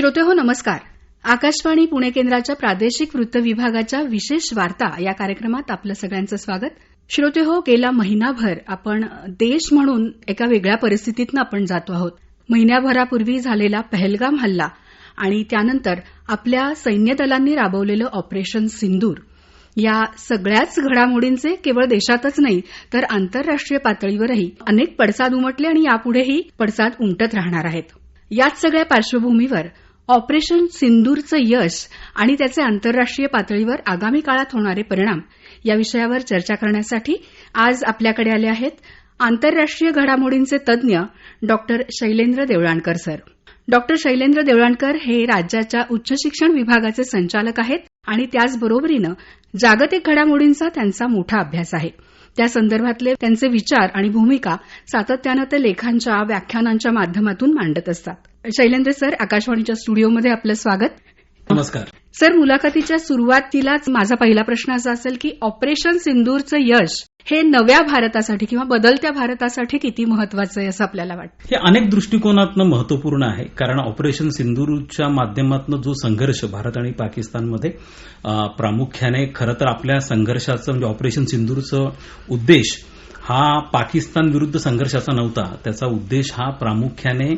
श्रोते हो नमस्कार. आकाशवाणी पुणे केंद्राच्या प्रादेशिक वृत्त विभागाच्या विशेष वार्ता या कार्यक्रमात आपलं सगळ्यांचं स्वागत. श्रोते हो गेला महिनाभर आपण देश म्हणून एका वेगळ्या परिस्थितीतनं आपण जातो आहोत. महिन्याभरापूर्वी झालेला पहलगाम हल्ला आणि त्यानंतर आपल्या सैन्य दलांनी राबवलेलं ऑपरेशन सिंदूर. या सगळ्याच घडामोडींचे केवळ देशातच नाही तर आंतरराष्ट्रीय पातळीवरही अनेक पडसाद उमटले आणि यापुढेही पडसाद उमटत राहणार आहेत. याच सगळ्या पार्श्वभूमीवर ऑपरेशन सिंदूरचं यश आणि त्याचे आंतरराष्ट्रीय पातळीवर आगामी काळात होणारे परिणाम या विषयावर चर्चा करण्यासाठी आज आपल्याकडे आले आहेत आंतरराष्ट्रीय घडामोडींचे तज्ज्ञ doctor Shailendra Deolankar sir. Doctor Shailendra Deolankar हे राज्याच्या उच्च शिक्षण विभागाचे संचालक आहेत आणि त्याचबरोबरीनं जागतिक घडामोडींचा त्यांचा मोठा अभ्यास आहे. त्या संदर्भातले त्यांचे विचार आणि भूमिका सातत्यानं ते लेखांच्या व्याख्यानांच्या माध्यमातून मांडत असतात. शैलेंद्र सर आकाशवाणीच्या स्टुडिओमध्ये आपलं स्वागत. नमस्कार. सर मुलाखतीच्या सुरुवातीलाच माझा पहिला प्रश्न असा असेल की ऑपरेशन सिंदूरचं यश हे नव्या भारतासाठी किंवा बदलत्या भारतासाठी किती महत्वाचं आहे असं आपल्याला वाटतं? हे अनेक दृष्टिकोनातनं महत्त्वपूर्ण आहे. कारण ऑपरेशन सिंधूरच्या माध्यमातून जो संघर्ष भारत आणि पाकिस्तानमध्ये प्रामुख्याने खरं तर आपल्या संघर्षाचं म्हणजे ऑपरेशन सिंदूरचं उद्देश हा पाकिस्तान विरुद्ध संघर्षाचा नव्हता. त्याचा उद्देश हा प्रामुख्याने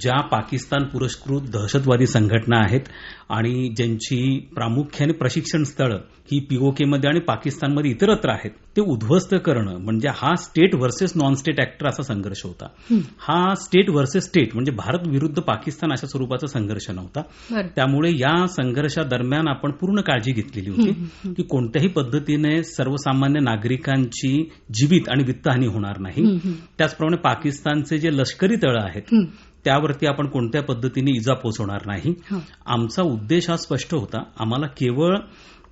ज्या पाकिस्तान पुरस्कृत दहशतवादी संघटना आहेत आणि ज्यांची प्रामुख्याने प्रशिक्षण स्थळं ही पीओकेमध्ये आणि पाकिस्तानमध्ये इतरत्र आहेत ते उद्ध्वस्त करणं म्हणजे हा state versus non state actor असा संघर्ष होता. हा. स्टेट व्हर्सेस स्टेट म्हणजे भारत विरुद्ध पाकिस्तान अशा स्वरूपाचा संघर्ष नव्हता. त्यामुळे या संघर्षादरम्यान आपण पूर्ण काळजी घेतलेली होती की कोणत्याही पद्धतीने सर्वसामान्य नागरिकांची जीवित आणि वित्तहानी होणार नाही. त्याचप्रमाणे पाकिस्तानचे जे लष्करी तळं आहेत त्यावरती आपण कोणत्या पद्धतीने इजा पोचवणार नाही. आमचा उद्देश हा स्पष्ट होता. आम्हाला केवळ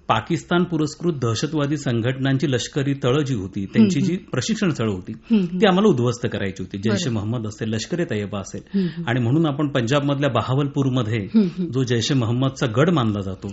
पाकिस्तान पुरस्कृत दहशतवादी संघटनांची लष्करी तळं जी होती त्यांची जी प्रशिक्षण तळं होती ती आम्हाला उद्ध्वस्त करायची होती. जैश ए मोहम्मद असेल लष्कर ए तय्यबा असेल. आणि म्हणून आपण पंजाबमधल्या बहावलपूरमध्ये जो जैश ए मोहम्मदचा गड मानला जातो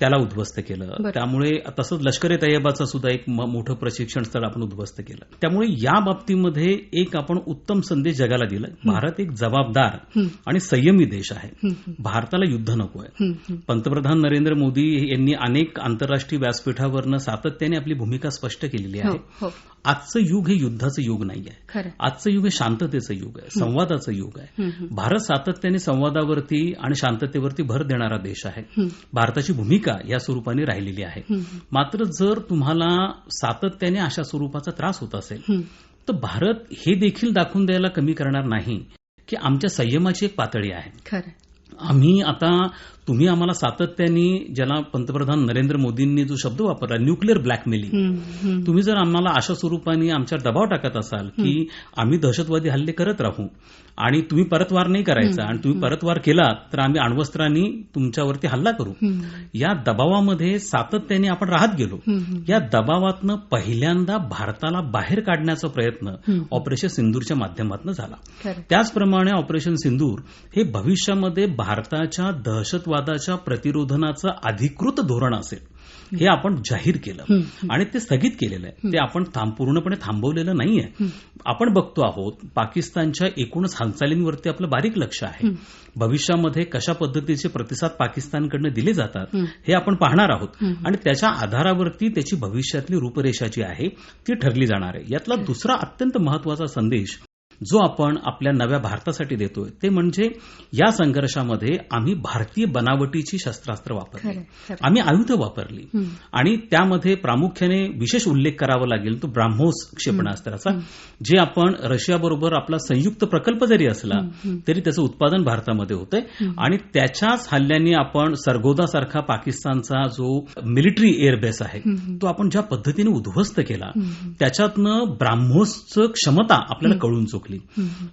त्याला उद्ध्वस्त केलं. त्यामुळे तसंच लष्कर ए तय्यबाचं सुद्धा एक मोठं प्रशिक्षण स्थळ आपण उद्ध्वस्त केलं. त्यामुळे या बाबतीमध्ये एक आपण उत्तम संदेश जगाला दिला. भारत एक जबाबदार आणि संयमी देश आहे. भारताला युद्ध नको आहे पंतप्रधान नरेंद्र मोदी यांनी अनेक आंतरराष्ट्रीय व्यासपीठावरनं सातत्याने आपली भूमिका स्पष्ट केलेली आहे. आजचं युग हे युद्धाचं युग नाही आहे आजचं युग हे शांततेचं युग आहे. संवादाचं युग आहे. भारत सातत्याने संवादावरती आणि शांततेवरती भर देणारा देश आहे. भारताची भूमिका या स्वरूपाने राहिलेली आहे. मात्र जर तुम्हाला सातत्याने अशा स्वरूपाचा त्रास होत असेल तर भारत हे देखील दाखवून द्यायला कमी करणार नाही की आमच्या संयमाची एक पातळी आहे. आम्ही आता तुम्ही आम्हाला सातत्याने ज्याला पंतप्रधान नरेंद्र मोदींनी जो शब्द वापरला न्यूक्लिअर ब्लॅकमेलिंग. तुम्ही जर आम्हाला अशा स्वरूपाने आमच्यावर दबाव टाकत असाल की आम्ही दहशतवादी हल्ले करत राहू आणि तुम्ही परतवार नाही करायचा. आणि तुम्ही परतवार केला तर आम्ही अण्वस्त्रांनी तुमच्यावरती हल्ला करू. या दबावामध्ये सातत्याने आपण राहत गेलो. या दबावातनं पहिल्यांदा भारताला बाहेर काढण्याचा प्रयत्न ऑपरेशन सिंदूरच्या माध्यमातून झाला. त्याचप्रमाणे ऑपरेशन सिंदूर हे भविष्यामध्ये भारताच्या दहशतवादाच्या प्रतिरोधनाचं अधिकृत धोरण असेल. हे आपण जाहीर केलं. आणि ते स्थगित केलेलं आहे. ते आपण पूर्णपणे थांबवलेलं नाहीये. आपण बघतो आहोत पाकिस्तानच्या एकूणच हालचालींवरती आपलं बारीक लक्ष आहे. भविष्यामध्ये कशा पद्धतीचे प्रतिसाद पाकिस्तानकडनं दिले जातात हे. आपण पाहणार आहोत. आणि त्याच्या आधारावरती त्याची भविष्यातली रूपरेषा जी आहे ती ठरली जाणार आहे. यातला दुसरा अत्यंत महत्त्वाचा संदेश जो आपण आपल्या नव्या भारतासाठी देतोय ते म्हणजे या संघर्षामध्ये आम्ही भारतीय बनावटीची शस्त्रास्त्र वापरली. आम्ही आयुध वापरली. आणि त्यामध्ये प्रामुख्याने विशेष उल्लेख करावा लागेल तो ब्राह्मोस क्षेपणास्त्राचा जे आपण रशियाबरोबर आपला संयुक्त प्रकल्प जरी असला तरी त्याचं उत्पादन भारतामध्ये होतंय. आणि त्याच्याच हल्ल्याने आपण सरगोदासारखा पाकिस्तानचा जो मिलिटरी एअरबेस आहे तो आपण ज्या पद्धतीने उद्ध्वस्त केला त्याच्यातनं ब्राह्मोसचं क्षमता आपल्याला कळून चुकली.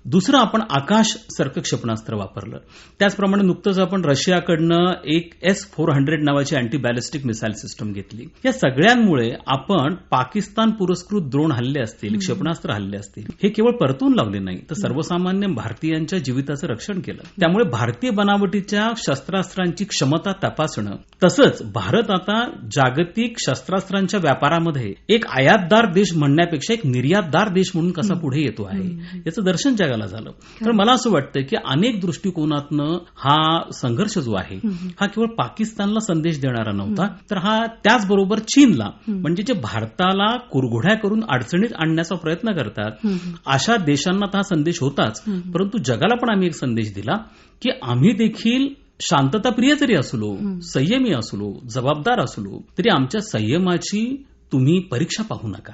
दुसरं आपण आकाश सारखं क्षेपणास्त्र वापरलं. त्याचप्रमाणे नुकतंच आपण रशियाकडनं एक एस फोर हंड्रेड नावाची अँटी बॅलिस्टिक मिसाईल सिस्टम घेतली. या सगळ्यांमुळे आपण पाकिस्तान पुरस्कृत द्रोण हल्ले असतील क्षेपणास्त्र हल्ले असतील हे केवळ परतून लावले नाही तर सर्वसामान्य भारतीयांच्या जीविताचं रक्षण केलं. त्यामुळे भारतीय बनावटीच्या शस्त्रास्त्रांची क्षमता तपासणं तसंच भारत आता जागतिक शस्त्रास्त्रांच्या व्यापारामध्ये एक आयातदार देश म्हणण्यापेक्षा एक निर्यातदार देश म्हणून कसा पुढे येतो आहे. याचं दर्शन जगाला झालं. तर मला असं वाटतं की अनेक दृष्टिकोनातनं हा संघर्ष जो आहे हा केवळ पाकिस्तानला संदेश देणारा नव्हता तर हा त्याचबरोबर चीनला म्हणजे जे भारताला कुरघोड्या करून अडचणीत आणण्याचा प्रयत्न करतात अशा देशांना तर हा संदेश होताच. परंतु जगाला पण आम्ही एक संदेश दिला की आम्ही देखील शांतताप्रिय जरी असलो संयमी असलो जबाबदार असलो तरी आमच्या संयमाची तुम्ही परीक्षा पाहू नका.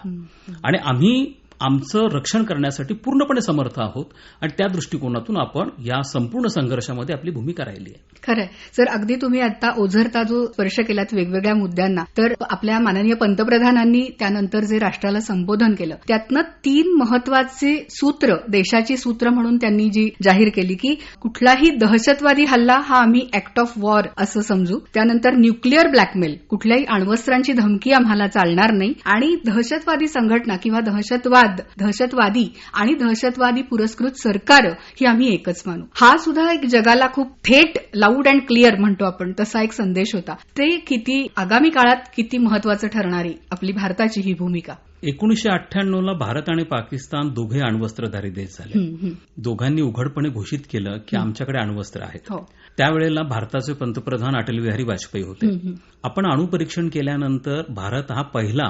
आणि आम्ही आमचं रक्षण करण्यासाठी पूर्णपणे समर्थ आहोत आणि त्या दृष्टिकोनातून आपण या संपूर्ण संघर्षामध्ये आपली भूमिका राहिली आहे. खरंय. सर अगदी तुम्ही आता ओझरता जो स्पर्श केलात वेगवेगळ्या मुद्द्यांना तर आपल्या माननीय पंतप्रधानांनी त्यानंतर जे राष्ट्राला संबोधन केलं त्यातनं तीन महत्त्वाचे सूत्र देशाची सूत्र म्हणून त्यांनी जी जाहीर केली की कुठलाही दहशतवादी हल्ला हा आम्ही ऍक्ट ऑफ वॉर असं समजू. त्यानंतर न्यूक्लिअर ब्लॅकमेल कुठल्याही अण्वस्त्रांची धमकी आम्हाला चालणार नाही. आणि दहशतवादी संघटना किंवा दहशतवाद दहशतवादी आणि दहशतवादी पुरस्कृत सरकार ही आम्ही एकच मानू. हा सुद्धा एक जगाला खूप थेट लाऊड अँड क्लिअर म्हणतो आपण. तसा एक संदेश होता. ते किती आगामी काळात किती महत्वाचं ठरणारी आपली भारताची ही भूमिका. एकोणीशे अठ्ठ्याण्णवला भारत आणि पाकिस्तान दोघे अण्वस्त्रधारी देश झाले. दोघांनी उघडपणे घोषित केलं की आमच्याकडे अण्वस्त्र आहेत हो त्यावेळेला भारताचे पंतप्रधान अटल बिहारी वाजपेयी होते. आपण अणुपरीक्षण केल्यानंतर भारत हा पहिला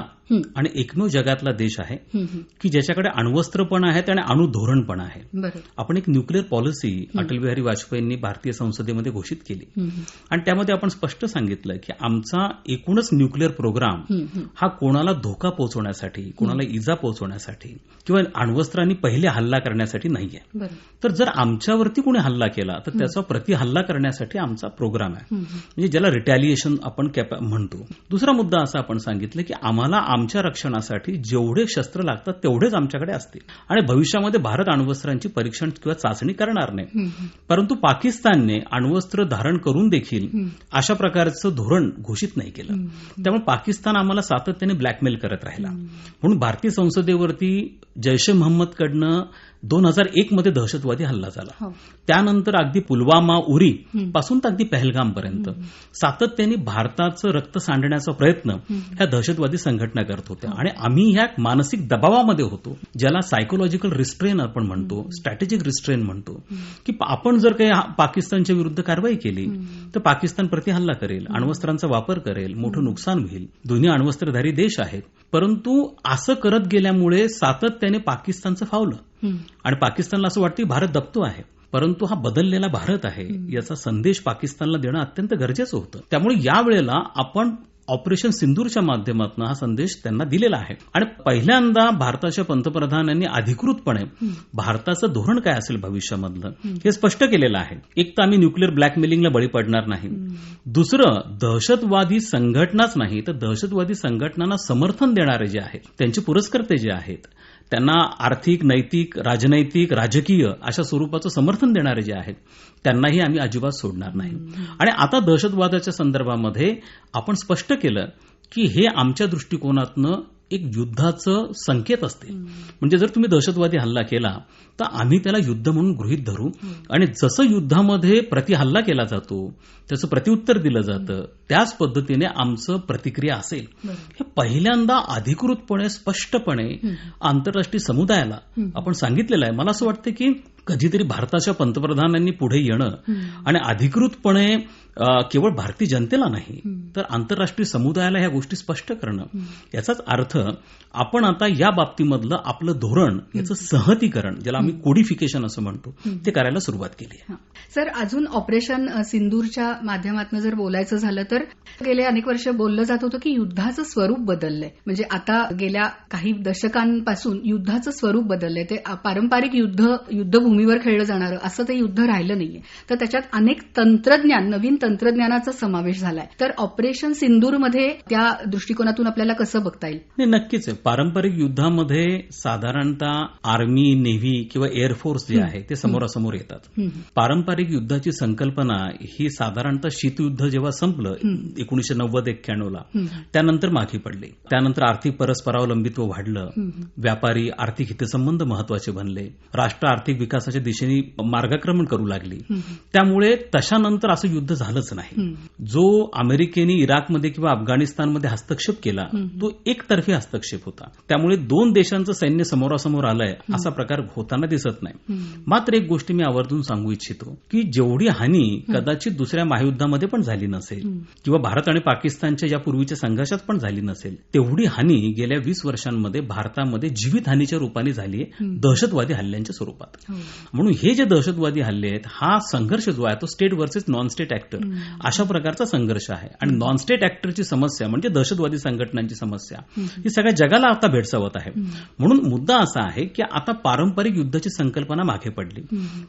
आणि एकमेव जगातला देश आहे. की ज्याच्याकडे अण्वस्त्र पण आहेत आणि अणुधोरण पण आहे आपण एक न्यूक्लिअर पॉलिसी अटल बिहारी वाजपेयींनी भारतीय संसदेमध्ये घोषित केली. आणि त्यामध्ये आपण स्पष्ट सांगितलं की आमचा एकूणच न्यूक्लिअर प्रोग्राम. हा कोणाला धोका पोहोचवण्यासाठी कोणाला इजा पोहोचवण्यासाठी किंवा अण्वस्त्रांनी पहिले हल्ला करण्यासाठी नाहीये. तर जर आमच्यावरती कोणी हल्ला केला तर त्याचा प्रति हल्ला करण्यासाठी आमचा प्रोग्राम आहे. म्हणजे ज्याला रिटॅलिएशन आपण म्हणतो. दुसरा मुद्दा असा आपण सांगितलं की आम्हाला आमच्या रक्षणासाठी जेवढे शस्त्र लागतात तेवढेच आमच्याकडे असतील. आणि भविष्यामध्ये भारत अण्वस्त्रांची परीक्षण किंवा चाचणी करणार नाही. परंतु पाकिस्तानने अण्वस्त्र धारण करून देखील. अशा प्रकारचं धोरण घोषित नाही केलं. त्यामुळे पाकिस्तान आम्हाला सातत्याने ब्लॅकमेल करत राहिला. म्हणून भारतीय संसदेवरती जैश ए मोहम्मदकडनं दोन हजार एक मध्ये दहशतवादी हल्ला झाला. हो. त्यानंतर अगदी पुलवामा उरी. पासून तर अगदी पहलगाम पर्यंत सातत्याने भारताचं रक्त सांडण्याचा प्रयत्न ह्या दहशतवादी संघटना करत होत्या. आणि आम्ही ह्या मानसिक दबावामध्ये होतो ज्याला सायकोलॉजिकल रिस्ट्रेन आपण म्हणतो स्ट्रॅटेजिक रिस्ट्रेन म्हणतो. की आपण जर काही पाकिस्तानच्या विरुद्ध कारवाई केली तर पाकिस्तान प्रति हल्ला करेल अण्वस्त्रांचा वापर करेल मोठं नुकसान होईल. दोन्ही अण्वस्त्रधारी देश आहेत. परंतु असं करत गेल्यामुळे सातत्याने पाकिस्तानचं फावलं. आणि पाकिस्तानला असं वाटतं की भारत दबतो आहे. परंतु हा बदललेला भारत आहे. याचा संदेश पाकिस्तानला देणं अत्यंत गरजेचं होतं. त्यामुळे यावेळेला आपण ऑपरेशन सिंदूरच्या माध्यमातून हा संदेश त्यांना दिलेला आहे. आणि पहिल्यांदा भारताच्या पंतप्रधानांनी अधिकृतपणे भारताचं धोरण काय असेल भविष्यामधलं हे स्पष्ट केलेलं आहे. एक तर आम्ही न्यूक्लिअर ब्लॅकमेलिंगला बळी पडणार नाही. दुसरं दहशतवादी संघटनाच नाही. तर दहशतवादी संघटनांना समर्थन देणारे जे आहेत त्यांचे पुरस्कर्ते जे आहेत त्यांना आर्थिक नैतिक राजनैतिक राजकीय अशा स्वरूपाचं समर्थन देणारे जे आहेत त्यांनाही आम्ही अजिबात सोडणार नाही. आणि आता दहशतवादाच्या संदर्भामध्ये आपण स्पष्ट केलं की हे आमच्या दृष्टिकोनातनं एक युद्धाचं संकेत असते. म्हणजे जर तुम्ही दहशतवादी हल्ला केला तर आम्ही त्याला युद्ध म्हणून गृहीत धरू. आणि जसं युद्धामध्ये प्रतिहल्ला केला जातो त्याचं प्रत्युत्तर दिलं जातं. त्याच पद्धतीने आमचं प्रतिक्रिया असेल. हे पहिल्यांदा अधिकृतपणे स्पष्टपणे आंतरराष्ट्रीय समुदायाला आपण सांगितलेलं आहे. मला असं वाटतं की कधीतरी भारताच्या पंतप्रधानांनी पुढे येणं आणि अधिकृतपणे केवळ भारतीय जनतेला नाही तर आंतरराष्ट्रीय समुदायाला ह्या गोष्टी स्पष्ट करणं. याचाच अर्थ आपण आता या बाबतीमधलं आपलं धोरण याचं सहतीकरण ज्याला आम्ही कोडिफिकेशन असं म्हणतो ते करायला सुरुवात केली आहे. सर अजून ऑपरेशन सिंदूरच्या माध्यमातून जर बोलायचं झालं तर गेले अनेक वर्ष बोललं जात होतं की युद्धाचं स्वरूप बदललंय. म्हणजे आता गेल्या काही दशकांपासून युद्धाचं स्वरूप बदललंय. ते पारंपरिक युद्ध युद्धभूमीवर खेळलं जाणारं असं ते युद्ध राहिलं नाहीये. तर त्याच्यात अनेक तंत्रज्ञान नवीन तंत्रज्ञानाचा समावेश झालाय. तर ऑपरेशन सिंदूरमध्ये त्या दृष्टिकोनातून आपल्याला कसं बघता येईल? नक्कीच. पारंपरिक युद्धामध्ये साधारणतः आर्मी नेव्ही किंवा एअरफोर्स जे आहे ते समोरासमोर येतात. पारंपरिक युद्धाची संकल्पना ही साधारणतः शीतयुद्ध जेव्हा संपलं एकोणीशे नव्वद एक्क्याण्णवला. त्यानंतर मागे पडले. त्यानंतर आर्थिक परस्परावलंबित्व वाढलं. व्यापारी आर्थिक हितसंबंध महत्त्वाचे बनले. राष्ट्र आर्थिक विकास विकासाच्या दिशेने मार्गक्रमण करू लागली. त्यामुळे तशानंतर असं युद्ध झालंच नाही. जो अमेरिकेने इराकमध्ये किंवा अफगाणिस्तानमध्ये हस्तक्षेप केला तो एकतर्फी हस्तक्षेप होता. त्यामुळे दोन देशांचं सैन्य समोरासमोर आलंय असा प्रकार होताना दिसत नाही. मात्र एक गोष्ट मी आवर्जून सांगू इच्छितो की जेवढी हानी कदाचित दुसऱ्या महायुद्धामध्ये पण झाली नसेल किंवा भारत आणि पाकिस्तानच्या या पूर्वीच्या संघर्षात पण झाली नसेल तेवढी हानी गेल्या वीस वर्षांमध्ये भारतामध्ये जीवित हानीच्या रूपाने झाली आहे दहशतवादी हल्ल्यांच्या स्वरूपात. म्हणून हे जे दहशतवादी हल्ले आहेत हा संघर्ष जो आहे तो state versus non state actor अशा प्रकारचा संघर्ष आहे. आणि नॉन स्टेट ऍक्टरची समस्या म्हणजे दहशतवादी संघटनांची समस्या ही सगळ्या जगाला आता भेडसावत आहे. म्हणून मुद्दा असा आहे की आता पारंपरिक युद्धाची संकल्पना मागे पडली.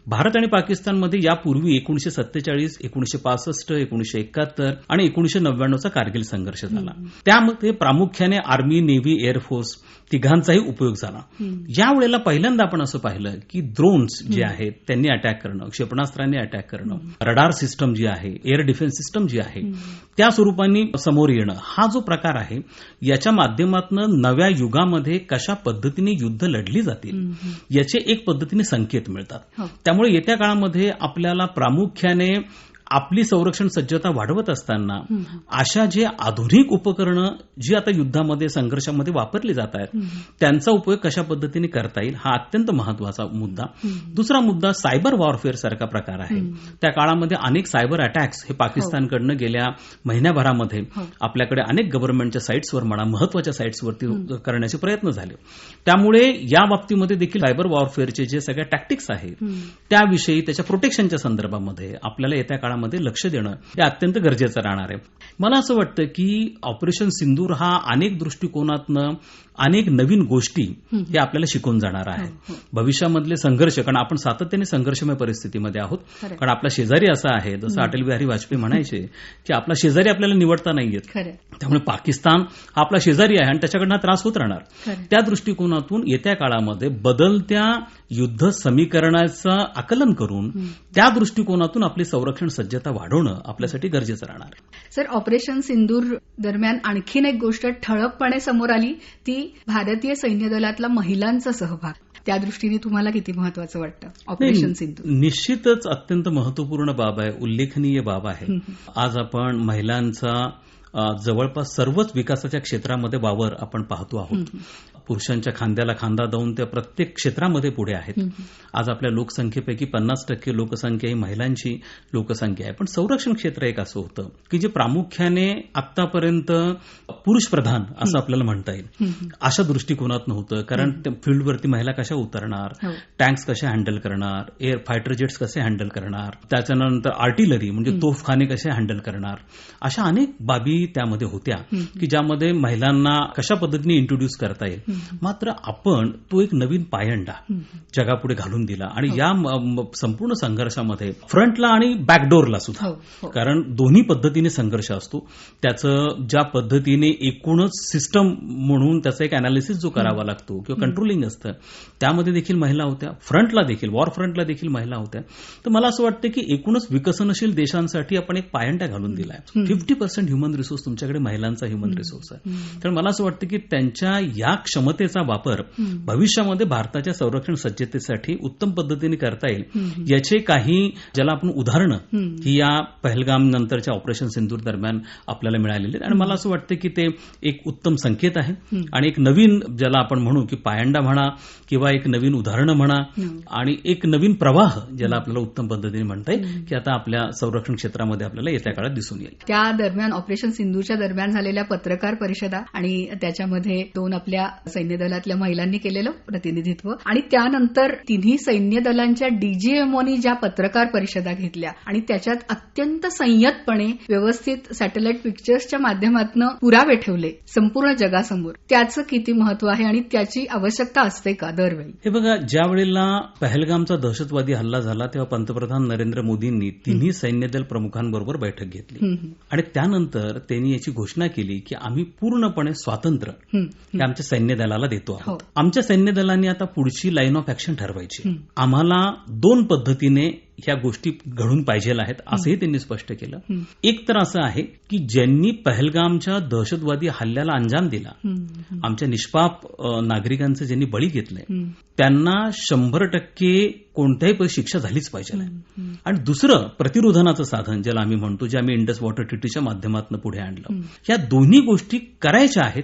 भारत आणि पाकिस्तानमध्ये यापूर्वी एकोणीशे सत्तेचाळीस एकोणीशे पासष्ट एकोणीशे एकाहत्तर आणि एकोणीशे नव्याण्णवचा कारगिल संघर्ष झाला. त्यामध्ये प्रामुख्याने आर्मी नेव्ही एअरफोर्स तिघांचाही उपयोग झाला. यावेळेला पहिल्यांदा आपण असं पाहिलं की ड्रोन्स जे आहेत त्यांनी अटॅक करणं क्षेपणास्त्रांनी अटॅक करणं रडार सिस्टम जी आहे एअर डिफेन्स सिस्टम जी आहे त्या स्वरूपाने समोर येणं हा जो प्रकार आहे याच्या माध्यमातून नव्या युगामध्ये कशा पद्धतीने युद्ध लढली जातील याचे एक पद्धतीने संकेत मिळतात. त्यामुळे येत्या काळामध्ये आपल्याला प्रामुख्याने आपली संरक्षण सज्जता वाढवत असताना अशा जे आधुनिक उपकरणं जी आता युद्धामध्ये संघर्षामध्ये वापरली जात आहेत त्यांचा उपयोग कशा पद्धतीने करता येईल हा अत्यंत महत्त्वाचा मुद्दा. दुसरा मुद्दा सायबर वॉरफेअर सारखा प्रकार आहे. त्या काळामध्ये अनेक सायबर अटॅक्स हे पाकिस्तानकडनं गेल्या महिन्याभरामध्ये आपल्याकडे अनेक गव्हर्नमेंटच्या साईट्सवर म्हणा महत्त्वाच्या साईट्सवरती करण्याचे प्रयत्न झाले. त्यामुळे या बाबतीमध्ये देखील सायबर वॉरफेअरचे जे सगळ्या टॅक्टिक्स आहेत त्याविषयी त्याच्या प्रोटेक्शनच्या संदर्भामध्ये आपल्याला येत्या काळामध्ये लक्ष देणं हे अत्यंत गरजेचं राहणार आहे. मला असं वाटतं की ऑपरेशन सिंदूर हा अनेक दृष्टिकोनातनं अनेक नवीन गोष्टी हे आपल्याला शिकून जाणार आहे. भविष्यामधले संघर्ष कारण आपण सातत्याने संघर्षमय परिस्थितीमध्ये आहोत. कारण आपला शेजारी असा आहे जसं अटल बिहारी वाजपेयी म्हणायचे की आपला शेजारी आपल्याला निवडता नाहीयेत. त्यामुळे पाकिस्तान हा आपला शेजारी आहे आणि त्याच्याकडनं त्रास होत राहणार. त्या दृष्टिकोनातून येत्या काळामध्ये बदलत्या युद्ध समीकरणाचं आकलन करून त्या दृष्टिकोनातून आपली संरक्षण सज्जता वाढवणं आपल्यासाठी गरजेचं राहणार. सर ऑपरेशन सिंदूर दरम्यान आणखीन एक गोष्ट ठळकपणे समोर आली ती भारतीय सैन्य दलातला महिलांचा सहभाग. त्या दृष्टीने तुम्हाला किती महत्वाचं वाटतं ऑपरेशन सिंधू निश्चितच अत्यंत महत्त्वपूर्ण बाब आहे उल्लेखनीय बाब आहे. आज आपण महिलांचा जवळपास सर्वच विकासाच्या क्षेत्रामध्ये वावर आपण पाहतो आहोत. पुरुषांच्या खांद्याला खांदा देऊन त्या प्रत्येक क्षेत्रामध्ये पुढे आहेत. आज आपल्या लोकसंख्येपैकी पन्नास टक्के लोकसंख्या ही महिलांची लोकसंख्या आहे. पण संरक्षण क्षेत्र एक असं होतं की जे प्रामुख्याने आतापर्यंत पुरुष प्रधान असं आपल्याला म्हणता येईल. अशा दृष्टिकोनात नव्हतं. कारण फील्डवरती महिला कशा उतरणार टँक्स कशा हँडल करणार एअर फायटर जेट्स कसे हँडल करणार त्याच्यानंतर आर्टिलरी म्हणजे तोफखाने कसे हँडल करणार अशा अनेक बाबी त्यामध्ये होत्या की ज्यामध्ये महिलांना कशा पद्धतीने इंट्रोड्यूस करता येईल. मात्र आपण तो एक नवीन पायंडा जगापुढे घालून दिला. आणि या संपूर्ण संघर्षामध्ये फ्रंटला आणि बॅकडोरला सुद्धा. कारण दोन्ही पद्धतीने संघर्ष असतो. त्याचं ज्या पद्धतीने एकूणच सिस्टम म्हणून त्याचा एक अनालिसिस जो करावा लागतो किंवा कंट्रोलिंग असतं त्यामध्ये देखील महिला होत्या. फ्रंटला देखील वॉर फ्रंटला देखील महिला होत्या. तर मला असं वाटतं की एकूणच विकसनशील देशांसाठी आपण एक पायंडा घालून दिलाय. फिफ्टी पर्सेंट ह्युमन रिसोर्स तुमच्याकडे महिलांचा ह्युमन रिसोर्स आहे. तर मला असं वाटतं की त्यांच्या या क्षमतेचा वापर भविष्यामध्ये भारताच्या संरक्षण सज्जतेसाठी उत्तम पद्धतीने करता येईल याचे काही ज्याला आपण उदाहरणं ही या पहलगाम नंतरच्या ऑपरेशन सिंदूर दरम्यान आपल्याला मिळालेली आणि मला असं वाटतं की ते एक उत्तम संकेत आहे. आणि एक नवीन ज्याला आपण म्हणू की पायंडा म्हणा किंवा एक नवीन उदाहरणं म्हणा आणि एक नवीन प्रवाह ज्याला आपल्याला उत्तम पद्धतीने म्हणता येईल की आता आपल्या संरक्षण क्षेत्रामध्ये आपल्याला येत्या काळात दिसून येईल. त्या दरम्यान ऑपरेशन सिंधूच्या दरम्यान झालेल्या पत्रकार परिषदा आणि त्याच्यामध्ये दोन आपल्या सैन्य दलातल्या महिलांनी केलेलं प्रतिनिधित्व. आणि त्यानंतर तिन्ही सैन्य दलांच्या डीजीएमओनी ज्या पत्रकार परिषदा घेतल्या आणि त्याच्यात अत्यंत संयतपणे व्यवस्थित सॅटेलाइट पिक्चर्सच्या माध्यमातून पुरावे ठेवले संपूर्ण जगासमोर. त्याचं किती महत्त्व आहे आणि त्याची आवश्यकता असते का दरवेळी? हे बघा ज्या वेळेला पहलगामचा दहशतवादी हल्ला झाला तेव्हा पंतप्रधान नरेंद्र मोदींनी तिन्ही सैन्य दल प्रमुखांबरोबर बैठक घेतली. आणि त्यानंतर त्यांनी याची घोषणा केली की आम्ही पूर्णपणे स्वातंत्र्य. आमच्या सैन्य दलाला देतो आहोत. आमच्या सैन्य दलांनी आता पुढची लाईन ऑफ ऍक्शन ठरवायची. आम्हाला दोन पद्धतीने ह्या गोष्टी घडून पाहिजे आहेत असंही त्यांनी स्पष्ट केलं. एक तर असं आहे की ज्यांनी पहलगामच्या दहशतवादी हल्ल्याला अंजाम दिला. आमच्या निष्पाप नागरिकांचे ज्यांनी बळी घेतले हं. त्यांना शंभर टक्के कोणत्याही परी शिक्षा झालीच पाहिजे. आणि दुसरं प्रतिरोधनाचं साधन ज्याला आम्ही म्हणतो जे आम्ही इंडस वॉटर ट्रिटीच्या माध्यमातून पुढे आणलं या दोन्ही गोष्टी करायच्या आहेत.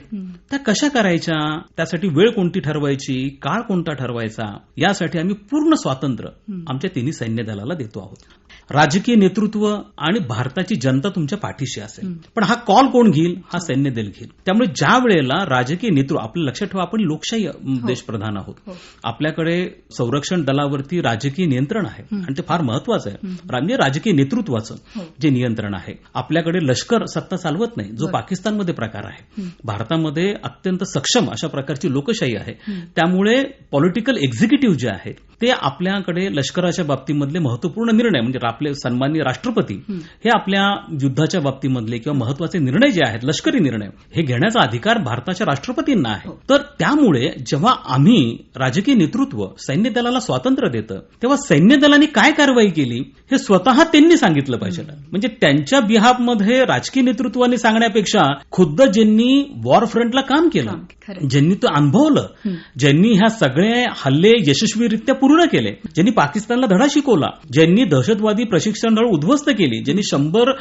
त्या कशा करायच्या त्यासाठी वेळ कोणती ठरवायची काळ कोणता ठरवायचा यासाठी आम्ही पूर्ण स्वातंत्र्य आमच्या तिन्ही सैन्य दलाला देतो आहोत राजकीय नेतृत्व आणि भारताची जनता तुमच्या पाठीशी असेल. पण हा कॉल कोण घेईल? हा सैन्य दल घेईल. त्यामुळे ज्या वेळेला राजकीय नेतृत्व आपलं लक्षात ठेवा आपण लोकशाही अम, देशप्रधान आहोत. हो. आपल्याकडे संरक्षण दलावरती राजकीय नियंत्रण आहे आणि ते फार महत्वाचं आहे. म्हणजे राजकीय नेतृत्वाचं हो. जे नियंत्रण आहे आपल्याकडे लष्कर सत्ता चालवत नाही जो पाकिस्तानमध्ये प्रकार आहे. भारतामध्ये अत्यंत सक्षम अशा प्रकारची लोकशाही आहे. त्यामुळे पॉलिटिकल एक्झिक्युटिव्ह जे आहेत ते आपल्याकडे लष्कराच्या बाबतीमधले महत्त्वपूर्ण निर्णय म्हणजे आपले सन्माननीय राष्ट्रपती हे. आपल्या युद्धाच्या बाबतीमधले किंवा महत्त्वाचे निर्णय जे आहेत लष्करी निर्णय हे घेण्याचा अधिकार भारताच्या राष्ट्रपतींना आहे. तर त्यामुळे जेव्हा आम्ही राजकीय नेतृत्व सैन्य दलाला स्वातंत्र्य देतं तेव्हा सैन्य दलाने काय कारवाई केली हे स्वतः त्यांनी सांगितलं पाहिजे. म्हणजे त्यांच्या बिहाफमध्ये राजकीय नेतृत्वाने सांगण्यापेक्षा खुद्द ज्यांनी वॉर फ्रंटला काम केलं. ज्यांनी तो अनुभवलं ज्यांनी ह्या सगळे हल्ले यशस्वीरित्या पूर्ण केले ज्यांनी पाकिस्तानला धडा शिकवला ज्यांनी दहशतवादी प्रशिक्षण दळ उद्ध्वस्त केली ज्यांनी शंभर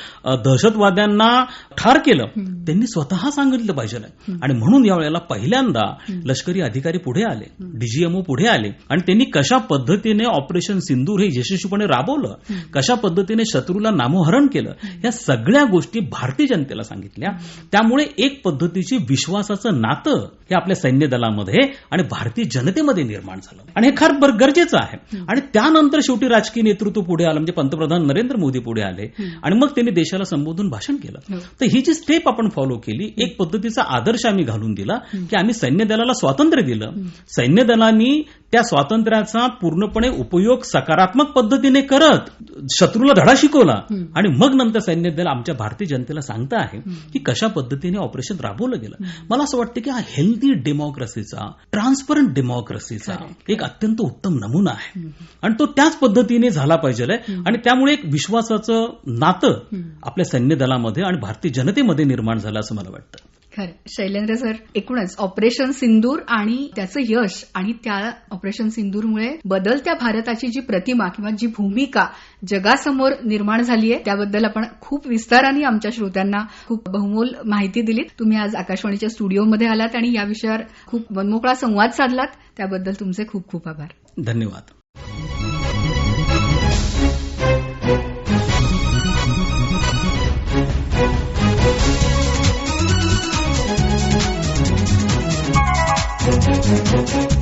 दहशतवाद्यांना ठार केलं त्यांनी स्वतः सांगितलं पाहिजे आणि म्हणून यावेळेला पहिल्यांदा लष्करी अधिकारी पुढे आले डीजीएमओ पुढे आले आणि त्यांनी कशा पद्धतीने ऑपरेशन सिंदूर हे यशस्वीपणे राबवलं कशा पद्धतीने शत्रूला नामोहरण केलं या सगळ्या गोष्टी भारतीय जनतेला सांगितल्या. त्यामुळे एक पद्धतीची विश्वासाचं नातं हे आपल्या सैन्य दलामध्ये आणि भारतीय जनतेमध्ये निर्माण झालं. आणि हे खर गरजेचं आहे. आणि त्यानंतर शेवटी राजकीय नेतृत्व पुढे आलं म्हणजे पंतप्रधान नरेंद्र मोदी पुढे आले आणि मग त्यांनी देशाला संबोधून भाषण केलं. हो. तर ही जी स्टेप आपण फॉलो केली एक पद्धतीचा आदर्श आम्ही घालून दिला की आम्ही सैन्य दलाला स्वातंत्र्य दिलं. सैन्य दलांनी त्या स्वातंत्र्याचा पूर्णपणे उपयोग सकारात्मक पद्धतीने करत शत्रूला धडा शिकवला. आणि मग नंतर सैन्य दल आमच्या भारतीय जनतेला सांगतं आहे की कशा पद्धतीने ऑपरेशन राबवलं गेलं. मला असं वाटतं की हा हेल्दी डेमोक्रेसीचा ट्रान्सपरंट डेमोक्रेसीचा एक अत्यंत उत्तम नमुना आहे. आणि तो त्याच पद्धतीने झाला पाहिजे आणि त्यामुळे एक विश्वासाचं नातं आपल्या सैन्य दलामध्ये आणि भारतीय जनतेमध्ये निर्माण झालं असं मला वाटतं. खरं. शैलेंद्र सर एकूणच ऑपरेशन सिंदूर आणि त्याचं यश आणि त्या ऑपरेशन सिंदूरमुळे बदलत्या भारताची जी प्रतिमा किंवा जी भूमिका जगासमोर निर्माण झाली आहे त्याबद्दल आपण खूप विस्ताराने आमच्या श्रोत्यांना खूप बहुमोल माहिती दिली तुम्ही आज आकाशवाणीच्या स्टुडिओमध्ये आलात आणि या विषयावर खूप मनमोकळा संवाद साधलात. त्याबद्दल तुमचे खूप खूप आभार. धन्यवाद. Thank you.